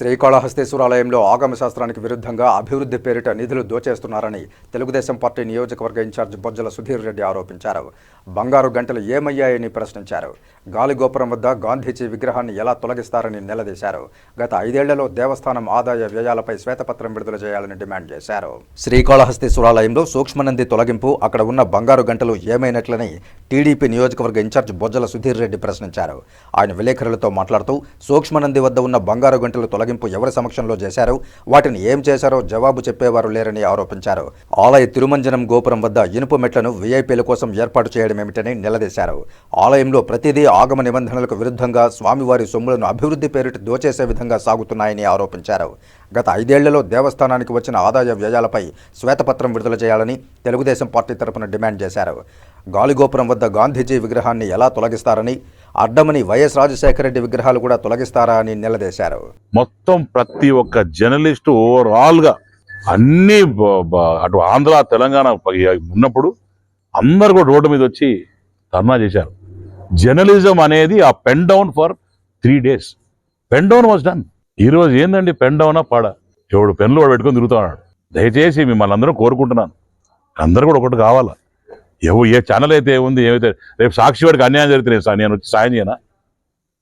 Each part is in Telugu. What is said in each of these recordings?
శ్రీకాళహస్తీశ్వరాలయంలో ఆగమ శాస్త్రానికి విరుద్ధంగా అభివృద్ధి పేరిట నిధులు దోచేస్తున్నారని తెలుగుదేశం పార్టీ నియోజకవర్గ ఇన్ఛార్జ్ బొజ్జల సుధీర్ రెడ్డి ఆరోపించారు. బంగారు గంటలు ఏమయ్యాయని ప్రశ్నించారు. గాలిగోపురం వద్ద గాంధీజీ విగ్రహాన్ని ఎలా తొలగిస్తారని నిలదీశారు. గత ఐదేళ్ళలో దేవస్థానం ఆదాయ వ్యయాలపై శ్వేతపత్రం విడుదల చేయాలని డిమాండ్ చేశారు. శ్రీకాళహస్తీశ్వరాలయంలో సూక్ష్మనంది తొలగింపు అక్కడ ఉన్న బంగారు గంటలు ఏమైనట్లని టీడీపీ నియోజకవర్గ ఇన్ఛార్జ్ బొజ్జల సుధీర్ రెడ్డి ప్రశ్నించారు. ఆయన విలేకరులతో మాట్లాడుతూ సూక్ష్మనంది వద్ద ఉన్న బంగారు గంటలు తొలగింపు ఎవరి సమక్షంలో చేశారు? వాటిని ఏం చేశారో జవాబు చెప్పేవారు లేరని ఆరోపించారు. ఆలయ తిరుమంజనం గోపురం వద్ద ఇనుపు మెట్లను వీఐపీల కోసం ఏర్పాటు చేయడం ఏమిటని నిలదీశారు. ఆలయంలో ప్రతిదీ ఆగమ నిబంధనలకు విరుద్ధంగా స్వామివారి సొమ్ములను అభివృద్ధి పేరిట దోచేసే విధంగా సాగుతున్నాయని ఆరోపించారు. గత ఐదేళ్ళలో దేవస్థానానికి వచ్చిన ఆదాయ వ్యయాలపై శ్వేతపత్రం విడుదల చేయాలని తెలుగుదేశం పార్టీ తరపున డిమాండ్ చేశారు. గాలిగోపురం వద్ద గాంధీజీ విగ్రహాన్ని ఎలా తొలగిస్తారని అడ్డమని వైఎస్ రాజశేఖర రెడ్డి విగ్రహాలు కూడా తొలగిస్తారా అని నిలదీశారు. మొత్తం ప్రతి ఒక్క జర్నలిస్టు ఓవరాల్గా అన్ని అటు ఆంధ్ర తెలంగాణ ఉన్నప్పుడు అందరు కూడా రోడ్డు మీద వచ్చి ధర్నా చేశారు. జర్నలిజం అనేది ఆ pen down for three days. Pen down was done. ఈరోజు ఏందండి పెన్ డౌనా పాడ? ఎవడు పెన్లు వాడు పెట్టుకొని తిరుగుతున్నాడు. దయచేసి మిమ్మల్ని అందరూ కోరుకుంటున్నాను. అందరూ కూడా ఒకటి కావాలా? ఏవో ఏ ఛానల్ అయితే ఏముంది ఏమైతే రేపు సాక్షి వాడికి అన్యాయం జరిగితే నేను నేను వచ్చి సాయం చేయనా?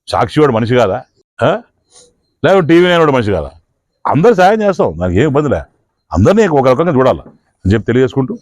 సాక్షివాడు మనిషి కాదా? ఆ? లేకపోతే టీవీ నేను మనిషి కాదా? అందరు సాయం చేస్తాం నాకు ఏం ఇబ్బందిలే అందరినీ ఒక రకంగా చూడాలి అని చెప్పి తెలియజేసుకుంటూ